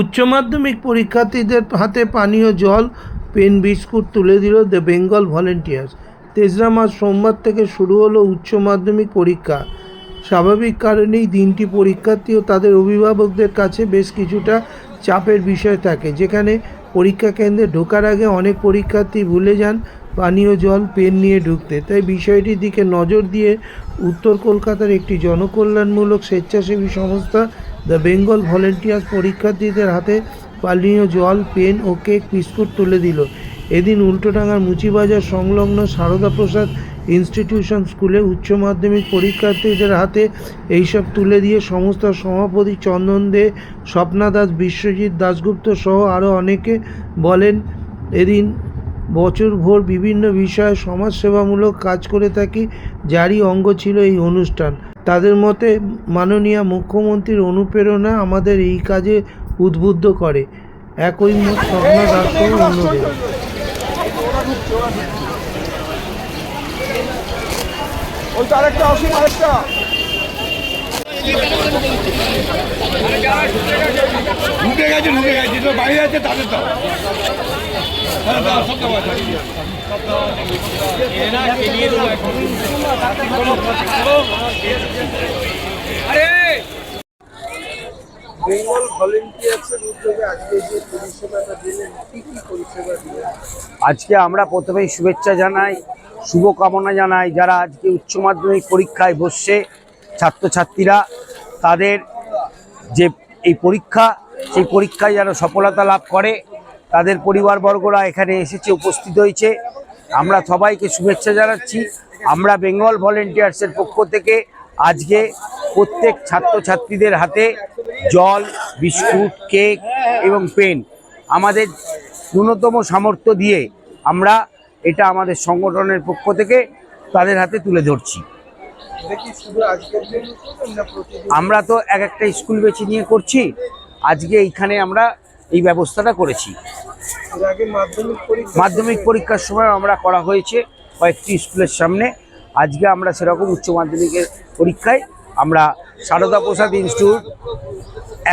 উচ্চ মাধ্যমিক পরীক্ষার্থীদের হাতে পানীয় জল, পেন বিস্কুট তুলে দিল দ্য বেঙ্গল ভলেন্টিয়ার্স। তেসরা মাস সোমবার থেকে শুরু হলো উচ্চ মাধ্যমিক পরীক্ষা। স্বাভাবিক কারণেই দিনটি পরীক্ষার্থী ও তাদের অভিভাবকদের কাছে বেশ কিছুটা চাপের বিষয় থাকে। যেখানে পরীক্ষা কেন্দ্রে ঢোকার আগে অনেক পরীক্ষার্থী ভুলে যান পানীয় জল, পেন নিয়ে ঢুকতে। তাই বিষয়টির দিকে নজর দিয়ে উত্তর কলকাতার একটি জনকল্যাণমূলক স্বেচ্ছাসেবী সংস্থা দ্য বেঙ্গল ভলেন্টিয়ার্স পরীক্ষার্থীদের হাতে পানীয় জল, পেন ও কেক বিস্কুট তুলে দিল। এদিন উল্টোডাঙ্গার মুচিবাজার সংলগ্ন সারদা প্রসাদ ইনস্টিটিউশন স্কুলে উচ্চ মাধ্যমিক পরীক্ষার্থীদের হাতে এইসব তুলে দিয়ে সংস্থার সভাপতি চন্দন দে, স্বপ্না দাস, বিশ্বজিৎ দাশগুপ্ত সহ আরও অনেকে বলেন, এদিন বছরভর বিভিন্ন বিষয়ে সমাজসেবামূলক কাজ করে থাকি। যারই অঙ্গ ছিল এই অনুষ্ঠান। তাদের মতে মাননীয় মুখ্যমন্ত্রীর অনুপ্রেরণা আমাদের এই কাজে উদ্বুদ্ধ করে। একই মত স্বপ্ন রাখতে ওই তো আরেকটা, অসীম আরেকটা। ঢুকে গেছে ঢুকে গেছে। তো বাইরে আছে তাদের তো হ্যাঁ, দাও, সব দেওয়া আছে। বেঙ্গল ভলেন্টিয়ার্সের উদ্যোগে আজকে যে পরিষেবাটা দিলেন কী কী পরিষেবা দিলেন? আজকে আমরা প্রথমেই শুভেচ্ছা জানাই শুভকামনা জানাই যারা আজকে উচ্চ মাধ্যমিক পরীক্ষায় বসছে। ছাত্রছাত্রীরা তাদের যে এই পরীক্ষা, সেই পরীক্ষায় যেন সফলতা লাভ করে, তাদের পরিবারবর্গরা এখানে এসেছে, উপস্থিত হয়েছে। আমরা সবাইকে শুভেচ্ছা জানাচ্ছি। আমরা বেঙ্গল ভলেন্টিয়ার্সের পক্ষ থেকে আজকে প্রত্যেক ছাত্রছাত্রীদের হাতে জল, বিস্কুট, কেক এবং পেন আমাদের ন্যূনতম সামর্থ্য দিয়ে আমরা এটা আমাদের সংগঠনের পক্ষ থেকে তাদের হাতে তুলে ধরছি। আমরা তো এক একটা স্কুল বেছে নিয়ে করছি। আজকে এইখানে আমরা এই ব্যবস্থাটা করেছি। মাধ্যমিক পরীক্ষার সময় আমরা করা হয়েছে কয়েকটি স্কুলের সামনে। আজকে আমরা সেরকম উচ্চ মাধ্যমিকের পরীক্ষায় আমরা সারদা প্রসাদ ইনস্টিটিউট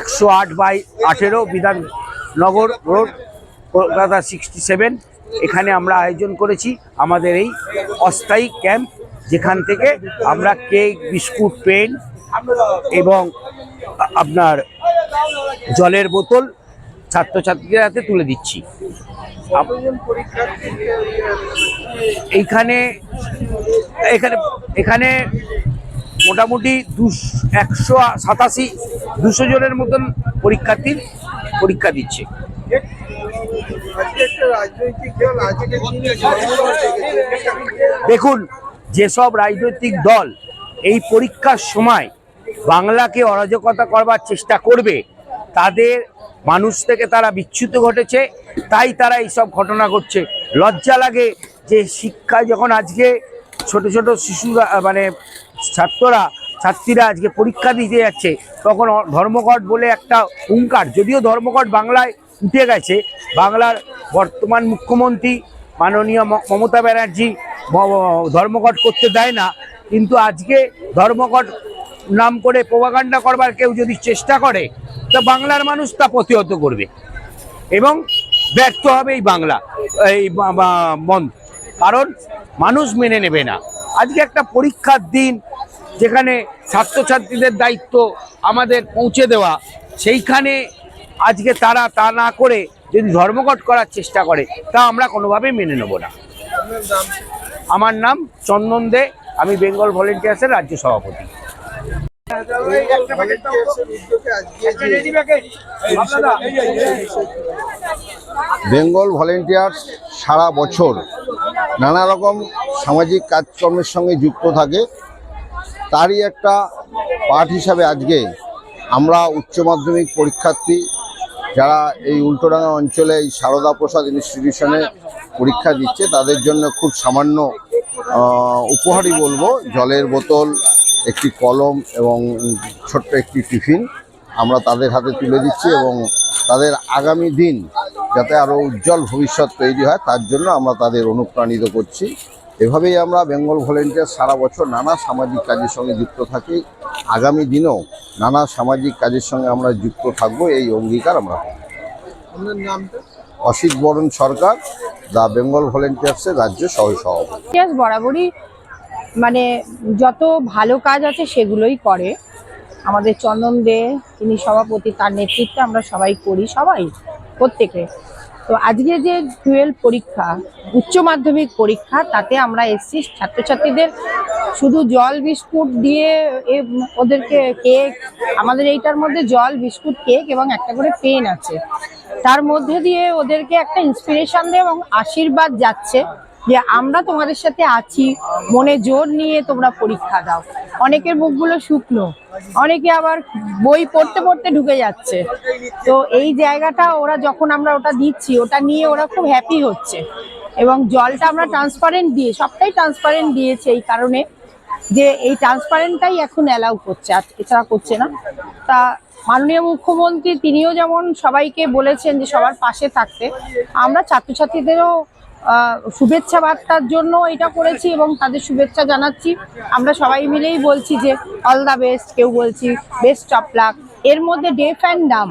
একশো আট বাই আঠেরো Bidhannagar road, Kolkata sixty seven এখানে আমরা আয়োজন করেছি। আমাদের এই অস্থায়ী ক্যাম্প যেখান থেকে আমরা কেক, বিস্কুট, পেন এবং আপনার জলের বোতল ছাত্রছাত্রীদের হাতে তুলে দিচ্ছি এইখানে, এখানে এখানে মোটামুটি দুশ, একশো সাতাশি, দুশো জনের মতন পরীক্ষার্থীর পরীক্ষা দিচ্ছে। দেখুন যেসব রাজনৈতিক দল এই পরীক্ষার সময় বাংলাকে অরাজকতা করবার চেষ্টা করবে, তাদের মানুষ থেকে তারা বিচ্যুত ঘটেছে, তাই তারা এইসব ঘটনা ঘটছে। লজ্জা লাগে যে শিক্ষা যখন আজকে ছোট ছোট শিশুরা মানে ছাত্ররা, ছাত্রীরা আজকে পরীক্ষা দিতে যাচ্ছে, তখন ধর্মঘট বলে একটা হুঙ্কার। যদিও ধর্মঘট বাংলায় উঠে গেছে, বাংলার বর্তমান মুখ্যমন্ত্রী মাননীয় মমতা ব্যানার্জি ধর্মঘট করতে দেয় না। কিন্তু আজকে ধর্মঘট নাম করে প্রভাকাণ্ডা করবার কেউ যদি চেষ্টা করে, তা বাংলার মানুষ তা প্রতিহত করবে। এবং ব্যর্থ হবে এই বাংলা, এই বন্ধ কারণ মানুষ মেনে নেবে না। আজকে একটা পরীক্ষার দিন, যেখানে ছাত্রছাত্রীদের দায়িত্ব আমাদের পৌঁছে দেওয়া, সেইখানে আজকে তারা তা না করে যদি ধর্মঘট করার চেষ্টা করে, তা আমরা কোনোভাবেই মেনে নেব না। আমার নাম চন্দন দে, আমি বেঙ্গল ভলেন্টিয়ার্সের রাজ্য সভাপতি। বেঙ্গল ভলেন্টিয়ার্স সারা বছর নানা রকম সামাজিক কাজকর্মের সঙ্গে যুক্ত থাকে। তারই একটা পার্ট হিসাবে আজকে আমরা উচ্চ মাধ্যমিক পরীক্ষার্থী যারা এই উল্টোডাঙ্গা অঞ্চলে এই সারদা প্রসাদ ইনস্টিটিউশনে পরীক্ষা দিচ্ছে, তাদের জন্য খুব সামান্য উপহারই বলব। জলের বোতল, একটি কলম এবং ছোট্ট একটি টিফিন আমরা তাদের হাতে তুলে দিচ্ছি এবং তাদের আগামী দিন যাতে আরও উজ্জ্বল ভবিষ্যৎ তৈরি হয়, তার জন্য আমরা তাদের অনুপ্রাণিত করছি। এভাবেই আমরা বেঙ্গল ভলেন্টিয়ার সারা বছর নানা সামাজিক কাজের সঙ্গে যুক্ত থাকি। আগামী দিনেও নানা সামাজিক কাজের সঙ্গে আমরা যুক্ত থাকব, এই অঙ্গীকার আমরা করি। অসিত বরণ সরকার দ্য বেঙ্গল ভলেন্টিয়ার্সের রাজ্য সহ সভাপতি। বরাবরই মানে যত ভালো কাজ আছে সেগুলোই করে। আমাদের চন্দন দে, তিনি সভাপতি, তার নেতৃত্বে আমরা সবাই করি, সবাই, প্রত্যেকে। তো আজকে যে টুয়েলভ পরীক্ষা, উচ্চ মাধ্যমিক পরীক্ষা, তাতে আমরা এসছি ছাত্রছাত্রীদের শুধু জল বিস্কুট দিয়ে ওদেরকে কেক, আমাদের এইটার মধ্যে জল, বিস্কুট, কেক এবং একটা করে পেন আছে। তার মধ্যে দিয়ে ওদেরকে একটা ইন্সপিরেশন দেয় এবং আশীর্বাদ যাচ্ছে যে আমরা তোমাদের সাথে আছি, মনে জোর নিয়ে তোমরা পরীক্ষা দাও। অনেকের মুখগুলো শুকনো, অনেকে আবার বই পড়তে পড়তে ঢুকে যাচ্ছে। তো এই জায়গাটা ওরা যখন আমরা ওটা দিচ্ছি, ওটা নিয়ে ওরা খুব হ্যাপি হচ্ছে। এবং জলটা আমরা ট্রান্সপারেন্ট দিয়ে, সবটাই ট্রান্সপারেন্ট দিয়েছে এই কারণে যে এই ট্রান্সপারেন্টটাই এখন অ্যালাউ করছে, আর এছাড়া করছে না। তা মাননীয় মুখ্যমন্ত্রী, তিনিও যেমন সবাইকে বলেছেন যে সবার পাশে থাকতে, আমরা ছাত্রছাত্রীদেরও শুভেচ্ছা বার্তার জন্য এটা করেছি এবং তাদের শুভেচ্ছা জানাচ্ছি। আমরা সবাই মিলেই বলছি যে অল দ্য বেস্ট কেউ বলছি বেস্ট অফ লাক এর মধ্যে ডেফ অ্যান্ড ডাম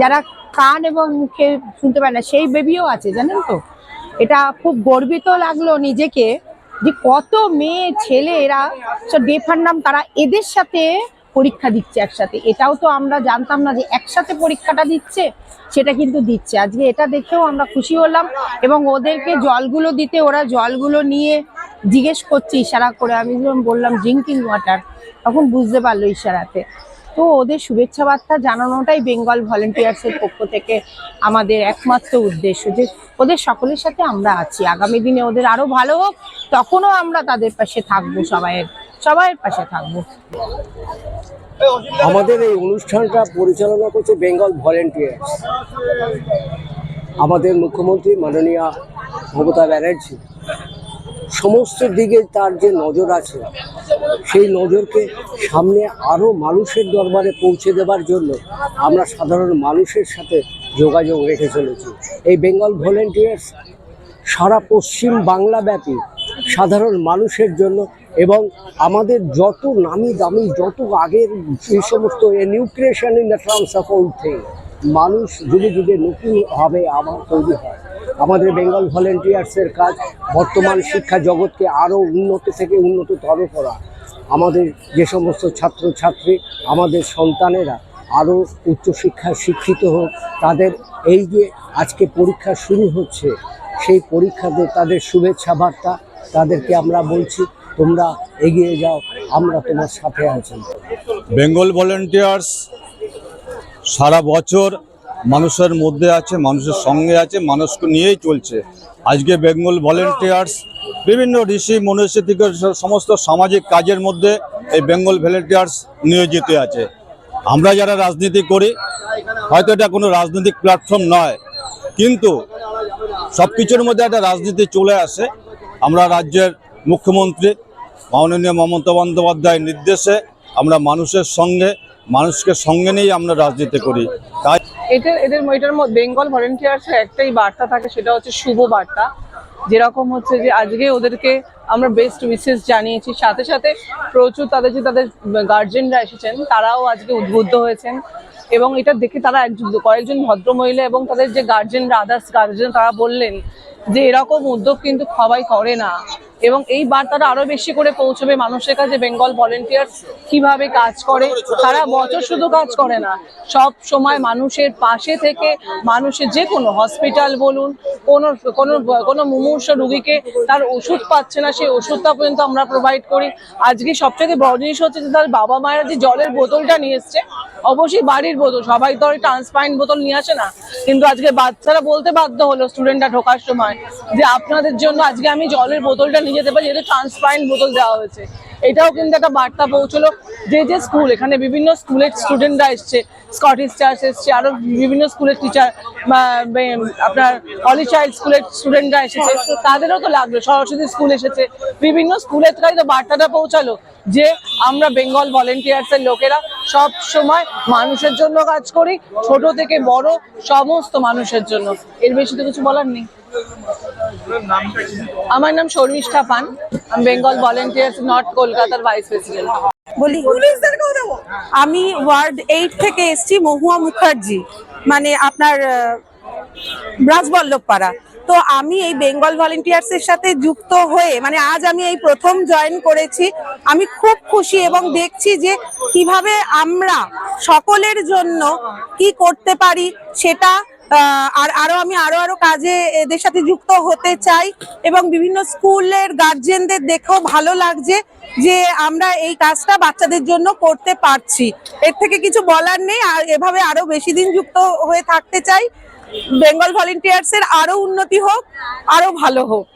যারা কান এবং মুখে শুনতে পায় না, সেই বেবিও আছে, জানেন তো? এটা খুব গর্বিত লাগল নিজেকে যে কত মেয়ে, ছেলে এরা সব নাম তারা এদের সাথে পরীক্ষা দিচ্ছে একসাথে। এটাও তো আমরা জানতাম না যে একসাথে পরীক্ষাটা দিচ্ছে, সেটা কিন্তু দিচ্ছে। আজকে এটা দেখেও আমরা খুশি হলাম এবং ওদেরকে জলগুলো দিতে ওরা জলগুলো নিয়ে জিজ্ঞেস করছে ইশারা করে। আমি যখন বললাম ড্রিঙ্কিং ওয়াটার তখন বুঝতে পারল ইশারাতে। তো ওদের শুভেচ্ছা বার্তা জানানোটাই বেঙ্গল ভলেন্টিয়ার্সের পক্ষ থেকে আমাদের একমাত্র উদ্দেশ্য যে ওদের সকলের সাথে আমরা আছি। আগামী দিনে ওদের আরও ভালো হোক, তখনও আমরা তাদের পাশে থাকব, সবাইয়ের সবাইয়ের পাশে থাকব। আমাদের এই অনুষ্ঠানটা পরিচালনা করছে বেঙ্গল ভলেন্টিয়ার্স আমাদের মুখ্যমন্ত্রী মাননীয়া মমতা ব্যানার্জি। সমস্ত দিকে তার যে নজর আছে, সেই নজরকে সামনে আরও মানুষের দরবারে পৌঁছে দেবার জন্য আমরা সাধারণ মানুষের সাথে যোগাযোগ রেখে চলেছি। এই বেঙ্গল ভলেন্টিয়ার্স সারা পশ্চিম বাংলাব্যাপী সাধারণ মানুষের জন্য এবং আমাদের যত নামি দামি, যত আগের এই সমস্ত new creation in the terms of old thing, মানুষ যুগে যুগে নতুনভাবে আবার তৈরি হয়। আমাদের বেঙ্গল ভলেন্টিয়ার্সের কাজ বর্তমান শিক্ষা জগৎকে আরও উন্নত থেকে উন্নততর করা। আমাদের যে সমস্ত ছাত্রছাত্রী, আমাদের সন্তানেরা আরও উচ্চশিক্ষায় শিক্ষিত হোক, তাদের এই যে আজকে পরীক্ষা শুরু হচ্ছে, সেই পরীক্ষাতে তাদের শুভেচ্ছা বার্তা তাদেরকে আমরা বলছি, তোমরা এগিয়ে যাও, আমরা তোমার সাথে আছি। বেঙ্গল ভলেন্টিয়ার্স সারা বছর মানুষের মধ্যে আছে, মানুষের সঙ্গে আছে, মানুষকে নিয়েই চলছে। আজকে বেঙ্গল ভলেন্টিয়ার্স, বিভিন্ন ঋষি, মনীষী থেকে সমস্ত সামাজিক কাজের মধ্যে এই বেঙ্গল ভলেন্টিয়ার্স নিয়োজিত আছে। আমরা যারা রাজনীতি করি, হয়তো এটা কোনো রাজনৈতিক প্ল্যাটফর্ম নয়, কিন্তু সব কিছুর মধ্যে একটা রাজনীতি চলে আসে। আমরা রাজ্যের মুখ্যমন্ত্রী, মাননীয় মমতা বন্দ্যোপাধ্যায়ের নির্দেশে আমরা মানুষের সঙ্গে, মানুষকে সঙ্গে নিয়েই আমরা রাজনীতি করি। তাই এটা এদের এটার মধ্যে বেঙ্গল ভলেন্টিয়ার্সের একটাই বার্তা থাকে, সেটা হচ্ছে শুভ বার্তা। যেরকম হচ্ছে যে আজকে ওদেরকে আমরা বেস্ট উইসেস জানিয়েছি। সাথে সাথে প্রচুর তাদের যে তাদের গার্জেনরা এসেছেন, তারাও আজকে উদ্বুদ্ধ হয়েছেন। এবং এটা দেখে তারা একজন কয়েকজন ভদ্রমহিলা এবং তাদের যে গার্জেনরা আদার্স গার্জেন তারা বললেন যে এরকম উদ্যোগ কিন্তু সবাই করে না। এবং এই বার্তাটা আরও বেশি করে পৌঁছবে মানুষের কাছে, বেঙ্গল ভলেন্টিয়ার কীভাবে কাজ করে, তারা বছর শুধু কাজ করে না, সব সময় মানুষের পাশে থেকে মানুষের যে কোনো হসপিটাল বলুন, কোনো কোনো কোনো মুমূর্ষ রুগীকে তার ওষুধ পাচ্ছে না, সেই ওষুধটা পর্যন্ত আমরা প্রোভাইড করি। আজকে সবচেয়ে বড় জিনিস হচ্ছে যে তার বাবা মায়েরা যে জলের বোতলটা নিয়ে এসছে, অবশ্যই বাড়ির বোতল, সবাই তো ট্রান্সপারেন্ট বোতল নিয়ে আসে না। কিন্তু আজকে বাচ্চারা বলতে বাধ্য হলো স্টুডেন্টরা ঢোকার সময় যে আপনাদের জন্য আজকে আমি জলের বোতলটা নিয়ে যেতে পারি যেহেতু ট্রান্সপারেন্ট বোতল দেওয়া হয়েছে। এটাও কিন্তু একটা বার্তা পৌঁছলো যে যে স্কুল, এখানে বিভিন্ন স্কুলের স্টুডেন্টরা এসছে স্কটিশ চার্চ এসছে, আরও বিভিন্ন স্কুলের টিচার আপনার হলি চাইল্ড স্কুলের স্টুডেন্টরা এসেছে তাদেরও তো লাগল, সরস্বতী স্কুল এসেছে। বিভিন্ন স্কুলের থেকে তো বার্তাটা পৌঁছালো যে আমরা বেঙ্গল ভলেন্টিয়ার্স এর লোকেরা সব সময় মানুষের জন্য কাজ করি, ছোট থেকে বড় সমস্ত মানুষের জন্য। এর বেশি তো কিছু বলার নেই। আমার নাম শর্মিষ্ঠা পান। আমি বেঙ্গল ভলেন্টিয়ার্স নর্থ কলকাতার ভাইস প্রেসিডেন্ট বলি আমি ওয়ার্ড এইট থেকে এসছি মহুয়া মুখার্জি মানে আপনার আহ, ব্রাজবল্লভ পাড়া তো আমি এই বেঙ্গল ভলেন্টিয়ার্স এর সাথে যুক্ত হয়ে মানে আজ আমি এই প্রথম জয়েন করেছি। আমি খুব খুশি এবং দেখছি যে কীভাবে আমরা সকলের জন্য কি করতে পারি সেটা আর আরও আমি আরও আরও কাজে এদের সাথে যুক্ত হতে চাই এবং বিভিন্ন স্কুলের গার্জেনদের দেখেও ভালো লাগছে যে আমরা এই কাজটা বাচ্চাদের জন্য করতে পারছি। এর থেকে কিছু বলার নেই, আর এভাবে আরও বেশি দিন যুক্ত হয়ে থাকতে চাই। বেঙ্গল ভলেন্টিয়ার্স এর আরও উন্নতি হোক, আরও ভালো হোক।